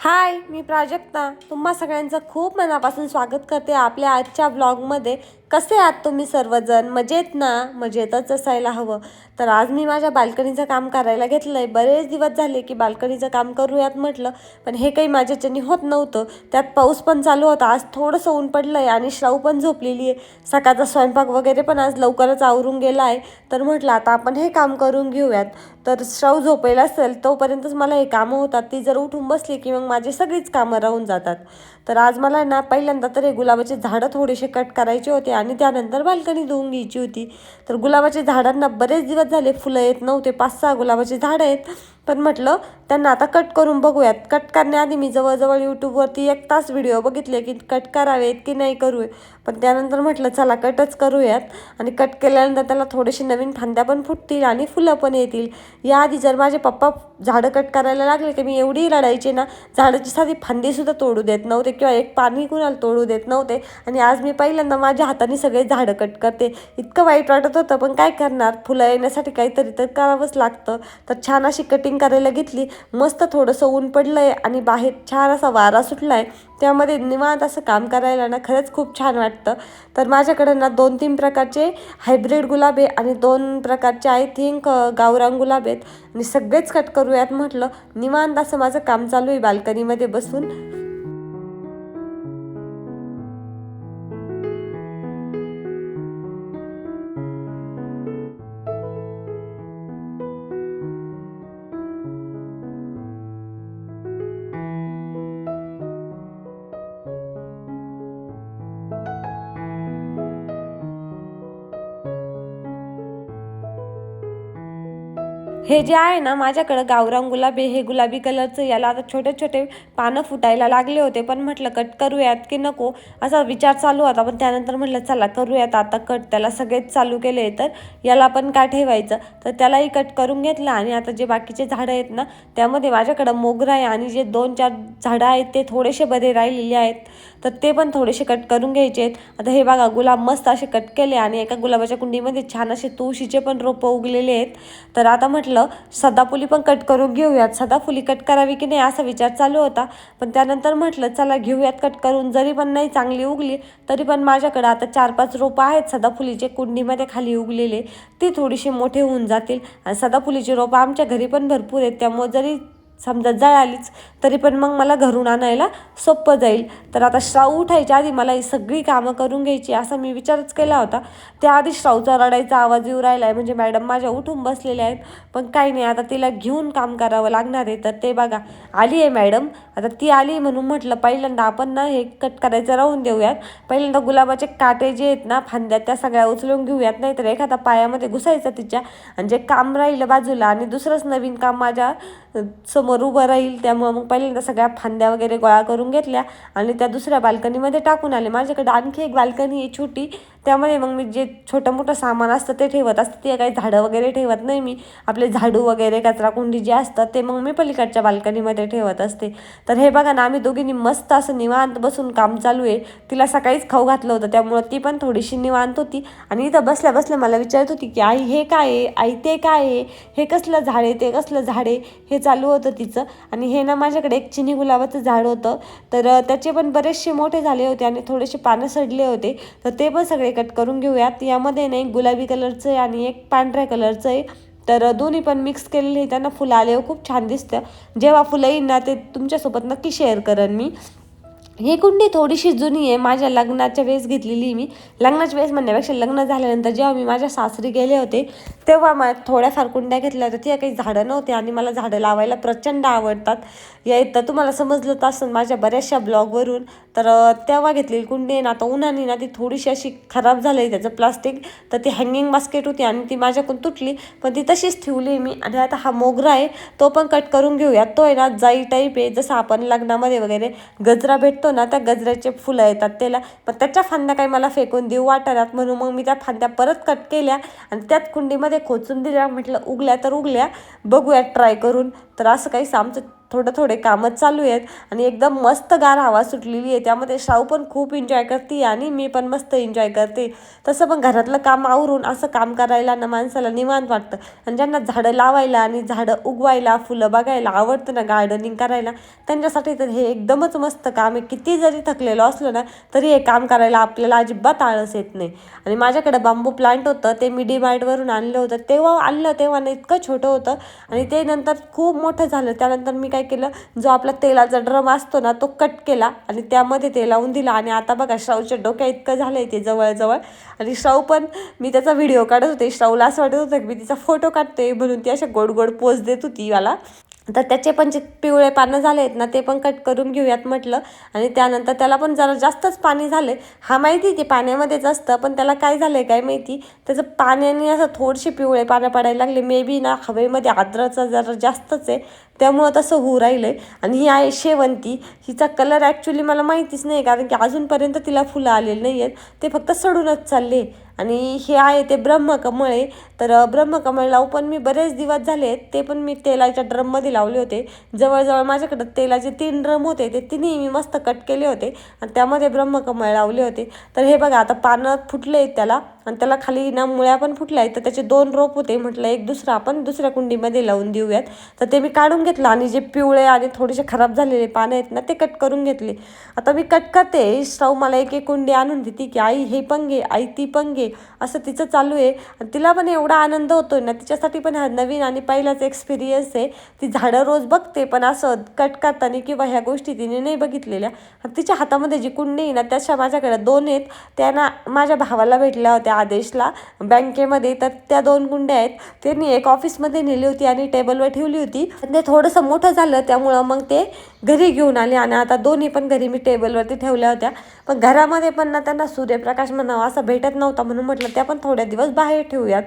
हाय मी प्राजक्ता. तुम्हा सगळ्यांचं खूप मनापासून स्वागत करते आपल्या आजच्या ब्लॉगमध्ये कसे आहात तुम्ही सर्वजण? मजेत ना? मजेतच असायला हवं. तर आज मी माझ्या बाल्कनीचं काम करायला घेतलं आहे बरेच दिवस झाले की बाल्कनीचं काम करूयात म्हटलं पण हे काही माझ्याच्यानी होत नव्हतं. त्यात पाऊस पण चालू होता. आज थोडंसं ऊन पडलं आहे आणि श्राऊ पण झोपलेली आहे सकाळचा स्वयंपाक वगैरे पण आज लवकरच आवरून गेला आहे. तर म्हटलं आता आपण हे काम करून घेऊयात. तर श्राऊ झोपेला असेल तोपर्यंतच मला हे कामं होतात. ती जर उठून बसली की मग माझी सगळीच कामं राहून जातात. तर आज मला ना पहिल्यांदा तर हे गुलाबाचे झाडं थोडेसे कट करायचे होते. आणि त्यानंतर बाल्कनी धुवून घ्यायची होती. तर गुलाबाच्या झाडांना बरेच दिवस झाले फुलं येत नव्हते. पाच सहा गुलाबाचे झाडं आहेत. पण म्हटलं त्यांना आता कट करून बघूयात. कट करण्याआधी मी जवळजवळ यूट्यूबवरती एक तास व्हिडिओ बघितले की कट करावेत की नाही करू पण त्यानंतर म्हटलं चला कटच करूयात. आणि कट केल्यानंतर त्याला थोडेसे नवीन फांद्या पण फुटतील आणि फुलं पण येतील. याआधी जर माझे पप्पा झाडं कट करायला लागले की मी एवढी रडायचे ना झाडाची साधी फांदीसुद्धा तोडू देत नव्हते किंवा एक पाणी कुणाला तोडू देत नव्हते. आणि आज मी पहिल्यांदा माझ्या हाताने सगळे झाडं कट करते. इतकं वाईट वाटत होतं पण काय करणार? फुलं येण्यासाठी काहीतरी तर करावंच लागतं. तर छान अशी कटिंग करायला घेतली. मस्त थोडंसं ऊन पडलं आहे आणि बाहेर छान असा वारा सुटला आहे त्यामध्ये निवांत असं काम करायला ना खरंच खूप छान वाटतं. तर माझ्याकडं ना दोन तीन प्रकारचे हायब्रिड गुलाब आहे आणि दोन प्रकारचे आय थिंक गावरान गुलाब आहेत. आणि सगळेच कट करूयात म्हटलं निवांत असं माझं काम चालू आहे बाल्कनीमध्ये बसून. हे जे आहे ना माझ्याकडं गावरान गुलाबी हे गुलाबी कलरचं याला आता छोटे छोटे पानं फुटायला लागले होते. पण म्हटलं कट करूयात की नको? असा विचार चालू होता. पण त्यानंतर म्हटलं चला करूयात आता कट. त्याला सगळेच चालू केले. तर याला पण काय ठेवायचं? तर त्यालाही कट करून घेतलं. आणि आता जे बाकीचे झाडं आहेत ना त्यामध्ये माझ्याकडं मोगरा आहे आणि जे दोन चार झाडं आहेत ते थोडेसे बरे राहिलेले आहेत. तर ते पण थोडेसे कट करून घ्यायचे आहेत. आता हे बघा गुलाब मस्त असे कट केले आणि एका गुलाबाच्या कुंडीमध्ये छान असे तुळशीचे पण रोपं उगलेले आहेत. तर आता म्हटलं म्हटलं सदाफुली पण कट करून घेऊयात. सदाफुली कट करावी की नाही असा विचार चालू होता. पण त्यानंतर म्हटलं चला घेऊयात कट करून. जरी पण नाही चांगली उगली तरी पण माझ्याकडं आता चार पाच रोपं आहेत. सदाफुलीचे कुंडीमध्ये खाली उगलेले ती थोडीशी मोठे होऊन जातील. आणि सदाफुलीची रोपं आमच्या घरी पण भरपूर आहेत. त्यामुळे जरी समजा जळालीच तरी पण मग मला घरून आणायला सोपं जाईल. तर आता श्राऊ उठायच्या आधी मला ही सगळी कामं करून घ्यायची असा मी विचारच केला होता. त्याआधी श्राऊचा रडायचा आवाज येऊ राहिला आहे म्हणजे मॅडम माझ्या उठून बसलेल्या आहेत. पण काही नाही आता तिला घेऊन काम करावं लागणार आहे. तर ते बघा आली आहे मॅडम. आता ती आली म्हणून म्हटलं पहिल्यांदा आपण ना हे कट करायचं राहून देऊयात. पहिल्यांदा गुलाबाचे काटे जे आहेत ना फांद्यात त्या सगळ्या उचलून घेऊयात. नाहीतर एखादा पायामध्ये घुसायचं तिच्या. आणि जे काम राहिलं बाजूला आणि दुसरंच नवीन काम माझ्या समोर उभं राहील त्यामुळं मग पहिल्यांदा सगळ्या फांद्या वगैरे गोळा करून घेतल्या आणि त्या दुसऱ्या बाल्कनीमध्ये टाकून आले. माझ्याकडे आणखी एक बाल्कनी आहे छोटी. त्यामध्ये मग मी जे छोटं मोठं सामान असतं ते ठेवत असतं. ते काही झाडं वगैरे ठेवत नाही मी. आपले झाडू वगैरे कचराकुंडी जे असतात ते मग मी पलीकडच्या बाल्कनीमध्ये ठेवत असते. तर हे बघा ना आम्ही दोघींनी मस्त असं निवांत बसून काम चालू आहे. तिला सकाळीच खाऊ घातलं होतं त्यामुळं ती पण थोडीशी निवांत होती. आणि इथं बसल्या बसल्या मला विचारत होती की आई हे काय आहे? आई ते काय आहे? हे कसलं झाड आहे? ते कसलं झाड आहे? हे चालू होतं तिचं. आणि हे ना माझ्याकडे एक चिनी गुलाबाचं झाड होतं. तर त्याचे पण बरेचसे मोठे झाले होते आणि थोडेसे पानं सडले होते. तर ते पण सगळे कट करून घेऊयात. यामध्ये नाही गुलाबी कलरचं आहे आणि एक पांढऱ्या कलरचं आहे. तर दोन्ही पण मिक्स केलेले त्यांना फुलं आल्यावर खूप छान दिसतं. जेव्हा फुलं येईन ना ते तुमच्यासोबत नक्की शेअर करेन मी. ही कुंडी थोडीशी जुनी आहे. माझ्या लग्नाच्या वेळेस घेतलेली मी. लग्नाच्या वेळेस म्हणण्यापेक्षा लग्न झाल्यानंतर जेव्हा मी माझ्या सासरी गेले होते तेव्हा मा थोड्याफार कुंड्या घेतल्या होत्या. त्या काही झाडं नव्हते आणि मला झाडं लावायला प्रचंड आवडतात. या इथं तुम्हाला समजलं तर असं माझ्या बऱ्याचशा ब्लॉगवरून. तर तेव्हा घेतलेली कुंडी आहे ना आता उन्हाने ना ती थोडीशी अशी खराब झाली आहे त्याचं प्लास्टिक. तर ती हँगिंग बास्केट होती आणि ती माझ्याकडून तुटली. पण ती तशीच ठेवली मी. आणि आता हा मोगरा आहे तो पण कट करून घेऊया. तो आहे ना जाई टाईप आहे. जसं आपण लग्नामध्ये वगैरे गजरा भेटतो ना त्या गजऱ्याचे फुलं येतात त्याला पण त्याच्या फांद्या काही मला फेकून देऊ वाटणार म्हणून मग मी त्या फांद्या परत कट केल्या आणि त्याच कुंडीमध्ये खोचून दिल्या. म्हटलं उगल्या तर उगल्या बघूया ट्राय करून. तर असं काही आमचं थोडं थोडे कामच चालू आहेत आणि एकदम मस्त गार हवा सुटलेली आहे. त्यामध्ये शाहू पण खूप एन्जॉय करते आणि मी पण मस्त एन्जॉय करते. तसं पण घरातलं काम आवरून असं काम करायला ना माणसाला निवांत वाटतं. आणि ज्यांना झाडं लावायला आणि झाडं उगवायला फुलं बघायला आवडतं ना गार्डनिंग करायला त्यांच्यासाठी तर हे एकदमच मस्त काम आहे. किती जरी थकलेलो असलो ना तरी हे काम करायला आपल्याला अजिबात आळस येत नाही. आणि माझ्याकडे बांबू प्लांट होतं ते मी डीमार्टवरून आणलं होतं. तेव्हा आणलं तेव्हा ना इतकं छोटं होतं. आणि ते नंतर खूप मोठं झालं. त्यानंतर मी काय केलं? जो आपला तेलाचा ड्रम असतो ना तो कट केला आणि त्यामध्ये ते लावून दिला. आणि आता बघा श्राऊच्या डोक्या इतकं झालं आहे ते जवळजवळ. आणि श्राऊ पण मी त्याचा व्हिडिओ काढत होते. श्राऊला असं वाटत होतं की मी तिचा फोटो काढते म्हणून ती अशा गोड गोड पोज देत होती मला तर त्याचे पण जे पिवळे पानं झाले आहेत ना ते पण कट करून घेऊयात म्हटलं. आणि त्यानंतर त्याला पण जरा जास्तच पाणी झालं हा माहिती ते पाण्यामध्येच असतं पण त्याला काय झालं आहे काय माहिती? त्याचं पाण्याने असं थोडेसे पिवळे पानं पडायला लागले. मे बी ना हवेमध्ये आर्द्रचा जरा जास्तच आहे. त्यामुळं तसं होऊ राहिलं आहे आणि ही आहे शेवंती. हिचा कलर ॲक्च्युली मला माहितीच नाही कारण की अजूनपर्यंत तिला फुलं आलेली नाही आहेत ते फक्त सडूनच चालले. आणि हे आहे ते ब्रह्मकमळ. आहे तर ब्रह्मकमळ लावू पण मी बरेच दिवस झाले ते पण मी तेलाच्या ड्रममध्ये लावले होते. जवळजवळ माझ्याकडं तेलाचे तीन ड्रम होते ते तिन्ही मी मस्त कट केले होते आणि त्यामध्ये ब्रह्मकमळ लावले होते. तर हे बघा आता पानं फुटले आहेत त्याला. आणि त्याला खाली ना मुळ्या पण फुटल्या आहेत. तर त्याचे दोन रोप होते. म्हटलं एक दुसरं आपण दुसऱ्या कुंडीमध्ये लावून देऊयात. तर ते मी काढून घेतलं आणि जे पिवळे आणि थोडेसे खराब झालेले पानं आहेत ना ते कट करून घेतले. आता मी कट करते. स्टव मला एक एक कुंडी आणून देते की आई हे पण घे आई ती पण घे. असं तिचं चालू आहे. आणि तिला पण एवढा आनंद होतोय ना तिच्यासाठी पण हा नवीन आणि पहिलाच एक्सपिरियन्स आहे. ती झाडं रोज बघते पण असं कट करताना किंवा ह्या गोष्टी तिने नाही बघितलेल्या. तिच्या हातामध्ये जी कुंडी आहे ना त्याच्या माझ्याकडे दोन आहेत. त्या ना माझ्या भावाला भेटल्या होत्या. आदेशला. बँकेमध्ये तर त्या दोन कुंड्या आहेत. त्यांनी एक ऑफिसमध्ये नेली होती आणि टेबलवर ठेवली होती. ते थोडंसं मोठं झालं त्यामुळं मग ते घरी घेऊन आले आणि आता दोन्ही पण घरी मी टेबलवरती ठेवल्या होत्या. पण घरामध्ये पण ना त्यांना सूर्यप्रकाश म्हणावा असं भेटत नव्हता म्हणून म्हटलं त्या पण थोड्या दिवस बाहेर ठेवूयात.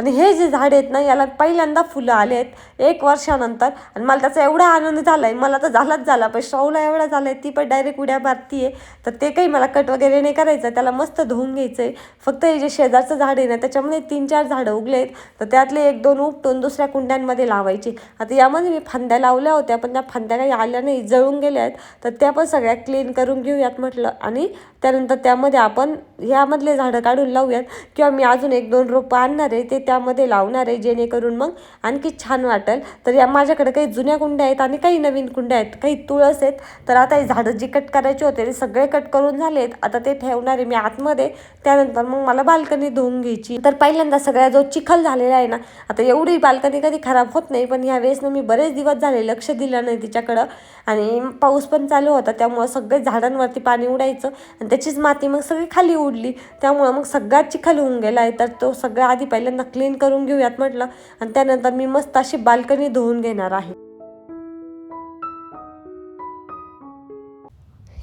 आणि हे जे झाड आहेत ना याला पहिल्यांदा फुलं आले आहेत एक वर्षानंतर. आणि मला त्याचा एवढा आनंद झाला आहे मला तर झालाच झाला पण शाहूला एवढा झाला आहे ती पण डायरेक्ट उड्या मारती आहे तर ते काही मला कट वगैरे नाही करायचं त्याला मस्त धुवून घ्यायचं आहे फक्त हे जे शेजारचं झाड आहे ना त्याच्यामध्ये तीन चार झाडं उगले आहेत तर त्यातले एक दोन उपटून दुसऱ्या कुंड्यांमध्ये लावायचे. आता यामध्ये मी फांद्या लावल्या होत्या पण त्या फांद्या काही आल्या नाही जळून गेल्या आहेत. तर त्या पण सगळ्या क्लीन करून घेऊयात म्हटलं. आणि त्यानंतर त्यामध्ये आपण ह्यामधले झाडं काढून लावूयात. किंवा मी अजून एक दोन रोपं आणणार आहे ते त्यामध्ये लावणार आहे जेणेकरून मग आणखी छान वाटेल. तर या माझ्याकडे काही जुन्या कुंड्या आहेत आणि काही नवीन कुंड्या आहेत. काही तुळस आहेत. तर आता हे झाडं जी कट करायचे होते ते सगळे कट करून झालेत. आता ते ठेवणार आहे मी आतमध्ये. त्यानंतर मग मला बाल्कनी धुवून घ्यायची. तर पहिल्यांदा सगळ्या जो चिखल झालेला आहे ना आता एवढी बाल्कनी कधी खराब होत नाही पण ह्या वेळेसनं मी बरेच दिवस झाले लक्ष दिलं नाही तिच्याकडं. आणि पाऊस पण चालू होता त्यामुळं सगळे झाडांवरती पाणी उडायचं आणि त्याचीच माती मग सगळी खाली उडली. त्यामुळं मग सगळा चिखल होऊन गेला आहे. तर तो सगळा आधी पहिल्यांदा क्लीन करून घेऊयात म्हटलं. आणि त्यानंतर मी मस्त अशी बाल्कनी धुवून घेणार आहे.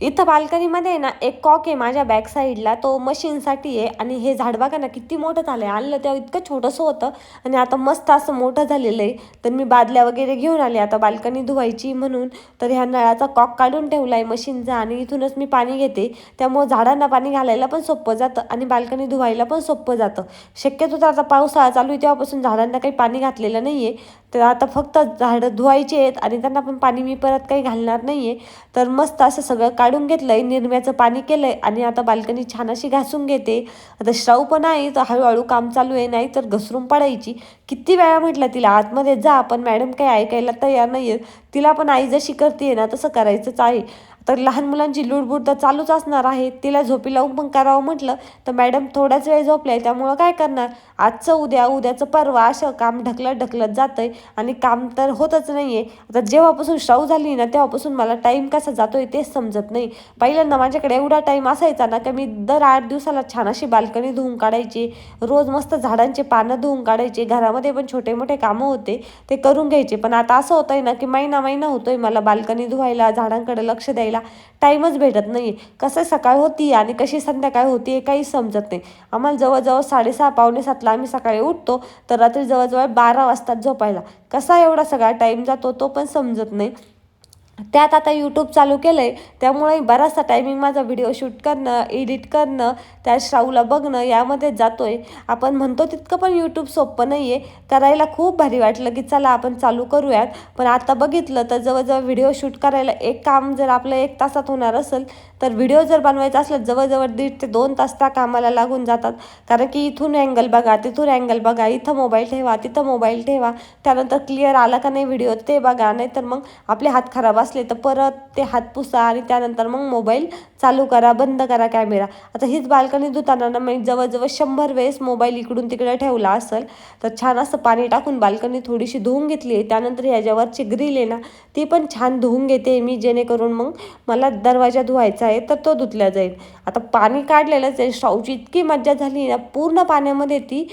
इथं बाल्कनीमध्ये आहे ना एक कॉक आहे माझ्या बॅक साईडला तो मशीनसाठी आहे आणि हे झाड बघा ना किती मोठं झालं आहे आणलं तेव्हा इतकं छोटंसं होतं आणि आता मस्त असं मोठं झालेलं आहे. तर मी बादल्या वगैरे घेऊन आले. आता बाल्कनी धुवायची म्हणून. तर ह्या नळाचा कॉक काढून ठेवला आहे मशीनचा आणि इथूनच मी पाणी घेते. त्यामुळं झाडांना पाणी घालायला पण सोपं जातं आणि बाल्कनी धुवायला पण सोपं जातं. शक्यतो तर आता पावसाळा चालू आहे तेव्हापासून झाडांना काही पाणी घातलेलं नाही आहे तर आता फक्त झाडं धुवायची आहेत आणि त्यांना पण पाणी मी परत काही घालणार नाही आहे तर मस्त असं सगळं काढून घेतलं आहे निरम्याचं पाणी केलं आहे आणि आता बाल्कनी छान अशी घासून घेते. आता श्राव पण आहे तर हळूहळू काम चालू आहे नाही तर घसरून पडायची. किती वेळा म्हटलं तिला आतमध्ये जा पण मॅडम काही ऐकायला तयार नाही आहे तिला पण आई जशी करते ना तसं करायचंच आहे. तर लहान मुलांची लुडबुड तर चालूच असणार आहे. तिला झोपी लावून पण करावं म्हटलं तर मॅडम थोड्याच वेळ झोपल्या त्यामुळं काय करणार? आजचं उद्या उद्याचं परवा असं काम ढकलत ढकलत जातं आहे आणि काम तर होतच नाही आहे आता जेव्हापासून श्राऊ झाली ना तेव्हापासून मला टाईम कसा जातो आहे तेच समजत नाही. पहिल्यांदा माझ्याकडे एवढा टाईम असायचा ना की मी दर आठ दिवसाला छान अशी बाल्कनी धुवून काढायची रोज मस्त झाडांचे पानं धुवून काढायचे. घरामध्ये पण छोटे मोठे कामं होते ते करून घ्यायचे. पण आता असं होतंय ना की महिना महिना होतोय मला बाल्कनी धुवायला झाडांकडे लक्ष द्यायला. टाईमच भेटत नाही कसं सकाळ होती आणि कशी संध्याकाळ होती हे काही समजत नाही. आम्हाला जवळजवळ साडेसहा पावणे सातला आम्ही सकाळी उठतो तर रात्री जवळजवळ बारा वाजतात झोपायला. कसा एवढा सगळा टाईम जातो तो पण समजत नाही. त्यात आता यूट्यूब चालू केलं आहे त्यामुळे बराचसा टायमिंग माझा व्हिडिओ शूट करणं एडिट करणं त्या श्राऊला बघणं यामध्ये जातो आहे आपण म्हणतो तितकं पण यूट्यूब सोपं नाही आहे करायला खूप भारी वाटलं की चला आपण चालू करूयात. पण आता बघितलं तर जवळजवळ व्हिडिओ शूट करायला एक काम जर आपलं एक तासात होणार असेल तर व्हिडिओ जर बनवायचा असलं जवळजवळ दीड ते दोन तास त्या कामाला लागून जातात. कारण की इथून अँगल बघा तिथून अँगल बघा इथं मोबाईल ठेवा तिथं मोबाईल ठेवा. त्यानंतर क्लिअर आला का नाही व्हिडिओ ते बघा. नाही तर मग आपले हात खराब असले तर परत ते हात पुसा आणि त्यानंतर मग मोबाईल चालू करा बंद करा कॅमेरा आता हीच बाल्कनी धुताना ना मी जवळजवळ शंभर वेळेस मोबाईल इकडून तिकडे ठेवला असेल तर छान असं पाणी टाकून बाल्कनी थोडीशी धुवून घेतली आहे. त्यानंतर ह्याच्यावरची ग्रिल आहे ना ती पण छान धुवून घेते मी जेणेकरून मग मला दरवाजा धुवायचा आहे तर तो धुतला जाईल. आता पाणी काढलेलंच आहे स्टॉवची इतकी मज्जा झाली ना पूर्ण पाण्यामध्ये ती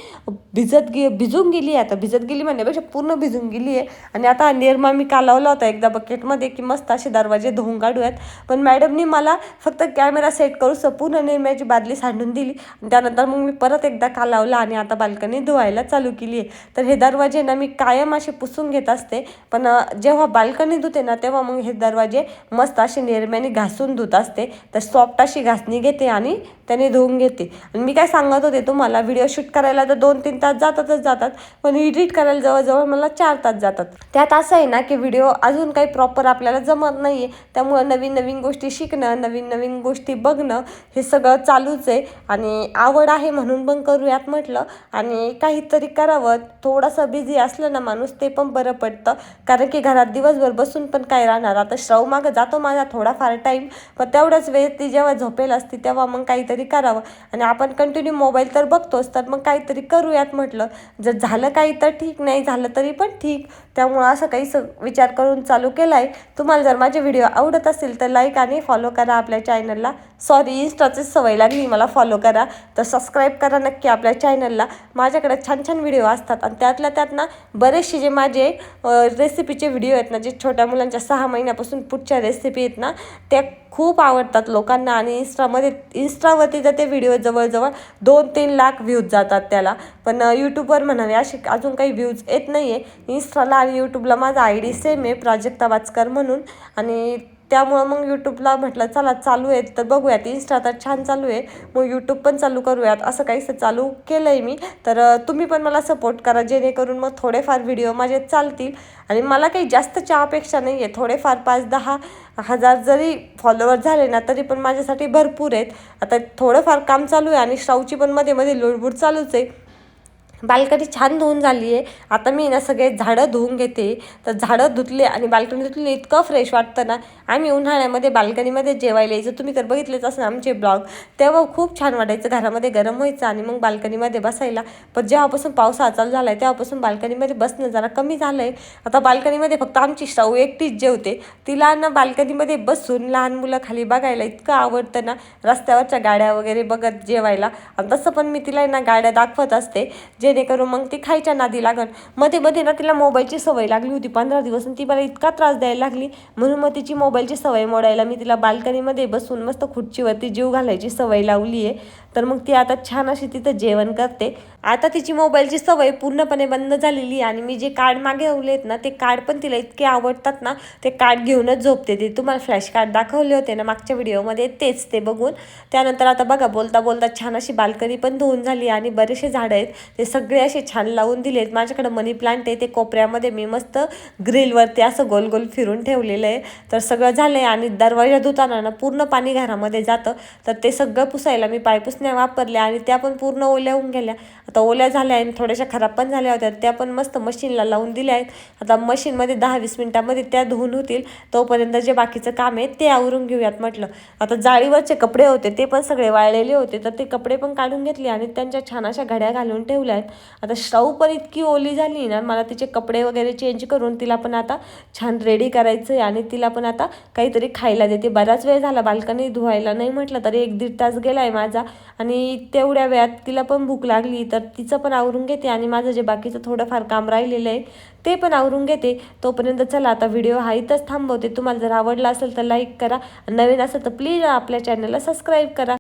भिजत गे भिजून गेली आहे आता. भिजत गेली म्हणण्यापेक्षा पूर्ण भिजून गेली आहे. आणि आता निर्मा मी कालवला होता एकदा बकेटमध्ये की मस्त असे दरवाजे धुवून काढूयात. पण मॅडमनी मला फक्त फक्त कॅमेरा सेट करू संपूर्ण निर्म्याची बादली सांडून दिली. त्यानंतर मग मी परत एकदा का लावला आणि आता बाल्कनी धुवायला चालू केली आहे. तर हे दरवाजे ना मी कायम असे पुसून घेत असते. पण जेव्हा बाल्कनी धुते ना तेव्हा मग हे दरवाजे मस्त असे निर्म्याने घासून धुत असते. तर सॉफ्ट अशी घासणी घेते आणि त्याने धुवून घेते. आणि मी काय सांगत होते तुम्हाला व्हिडिओ शूट करायला तर दोन तीन तास जातातच जातात पण एडिट करायला जवळजवळ मला चार तास जातात. त्यात असं आहे ना की व्हिडिओ अजून काही प्रॉपर आपल्याला जमत नाही आहे त्यामुळं नवीन नवीन गोष्टी शिकणं नवीन नवीन गोष्टी बघणं हे सगळं चालूच आहे. आणि आवड आहे म्हणून पण करूयात म्हटलं. आणि काहीतरी करावं. थोडासा बिझी असलं ना माणूस ते पण बरं पडतं. कारण की घरात दिवसभर बसून पण काय राहणार? आता श्रव मागं जातो माझा थोडाफार टाईम पण तेवढ्याच वेळ ती जेव्हा झोपेल असती तेव्हा मग काहीतरी करावं. आणि आपण कंटिन्यू मोबाईल तर बघतोच. तर मग काहीतरी करूयात म्हटलं. जर झालं काही तर ठीक नाही झालं तरी पण ठीक. त्यामुळं असं काही स विचार करून चालू केला आहे तुम्हाला जर माझे व्हिडिओ आवडत असेल तर लाईक आणि फॉलो करा. आपल्या चॅनलला सॉरी इन्स्टाचीच सवय लागली. मला फॉलो करा. तर सबस्क्राईब करा नक्की आपल्या चॅनलला माझ्याकडे छान छान व्हिडिओ असतात. आणि त्यातल्या त्यात ना बरेचसे जे माझे रेसिपीचे व्हिडिओ आहेत ना जे छोट्या मुलांच्या सहा महिन्यापासून पुढच्या रेसिपी आहेत ना त्या खूप आवडतात लोकांना. आणि इन्स्टामध्ये इन्स्टावरती तर ते व्हिडिओ जवळजवळ दोन तीन लाख व्ह्यूज जातात त्याला. पण यूट्यूबवर म्हणावे असे अजून काही व्ह्यूज येत नाही आहे इन्स्टाला आणि यूट्यूबला माझा आय डी सेम आहे प्राजक्ता वाचकर म्हणून. आणि त्यामुळं मग यूट्यूबला म्हटलं चला चालू आहे तर बघूयात. इन्स्टा तर छान चालू आहे. मग यूट्यूब पण चालू करूयात. असं काहीसं चालू केलं आहे मी. तर तुम्ही पण मला सपोर्ट करा. जेणेकरून मग थोडेफार व्हिडिओ माझे चालतील. आणि मला काही जास्तच्या अपेक्षा नाही आहे थोडेफार पाच दहा हजार जरी फॉलोअर झाले ना तरी पण माझ्यासाठी भरपूर आहेत. आता थोडंफार काम चालू आहे आणि श्रावची पण मध्ये मध्ये लुडबुड चालूच आहे. बाल्कनी छान धुवून झाली आहे. आता मी ना सगळे झाडं धुवून घेते. तर झाडं धुतले आणि बाल्कनी धुतले इतकं फ्रेश वाटतं ना. आम्ही उन्हाळ्यामध्ये बाल्कनीमध्ये जेवायला यायचं. तुम्ही तर बघितलेच असं आमचे ब्लॉग तेव्हा खूप छान वाटायचं. घरामध्ये गरम व्हायचं आणि मग बाल्कनीमध्ये बसायला. पण जेव्हापासून पावसाळा चालू झाला आहे तेव्हापासून बाल्कनीमध्ये बसणं जरा कमी झालं आहे आता बाल्कनीमध्ये फक्त आमची शाऊ एकटीच जेवते. तिला ना बाल्कनीमध्ये बसून लहान मुलं खाली बघायला इतकं आवडतं ना. रस्त्यावरच्या गाड्या वगैरे बघत जेवायला. आणि तसं पण मी तिला ना गाड्या दाखवत असते. जे जेणेकरून मग ती खायच्या नादी लागलमध्ये मध्ये ना तिला मोबाईलची सवय लागली होती पंधरा दिवस आणि ती मला इतका त्रास द्यायला लागली. म्हणून मग तिची मोबाईलची सवय मोडायला मी तिला बाल्कनीमध्ये बसून मस्त खुर्चीवरती जीव घालायची सवय लावली आहे तर मग ती आता छान अशी तिथं जेवण करते. आता तिची मोबाईलची सवय पूर्णपणे बंद झालेली आहे आणि मी जे कार्ड मागवलेत ना ते कार्ड पण तिला इतके आवडतात ना ते कार्ड घेऊनच झोपते. ते तुम्हाला फ्लॅश कार्ड दाखवले होते ना मागच्या व्हिडिओमध्ये तेच ते बघून. त्यानंतर आता बघा बोलता बोलता छान अशी बाल्कनी पण धुवून झाली आणि बरेचसे झाडं आहेत ते सगळे सगळे असे छान लावून दिलेत. माझ्याकडे मनी प्लांट आहे ते कोपऱ्यामध्ये मी मस्त ग्रिलवरती असं गोल गोल फिरून ठेवलेलं आहे. तर सगळं झालं आहे आणि दरवाजा धुताना ना पूर्ण पाणी घरामध्ये जातं. तर ते सगळं पुसायला मी पायपुसण्या वापरल्या आणि त्या पण पूर्ण ओल्या होऊन गेल्या. आता ओल्या झाल्या आणि थोड्याशा खराब पण झाल्या होत्या. त्या पण मस्त मशीनला लावून दिल्या आहेत. आता मशीनमध्ये दहा वीस मिनिटामध्ये त्या धुवून होतील. तोपर्यंत जे बाकीचं काम आहे ते आवरून घेऊयात म्हटलं. आता जाळीवरचे कपडे होते ते पण सगळे वाळलेले होते. तर ते कपडे पण काढून घेतले आणि त्यांच्या छान अशा घड्या घालून ठेवल्या आहेत. आता श्राऊ पण इतकी ओली झाली ना मला तिचे कपडे वगैरे चेंज करून तिला पण आता छान रेडी करायचं आहे आणि तिला पण आता काहीतरी खायला देते. बराच वेळ झाला बाल्कनी धुवायला नाही म्हटलं तरी एक दीड तास गेला आहे माझा आणि तेवढ्या वेळात तिला पण भूक लागली तर तिचं पण आवरून घेते आणि माझं जे बाकीचं थोडंफार काम राहिलेलं आहे ते पण आवरून घेते. तोपर्यंत चला आता व्हिडिओ हा इथंच थांबवते. तुम्हाला जर आवडला असेल तर लाईक करा. नवीन असेल तर प्लीज आपल्या चॅनलला सबस्क्राईब करा.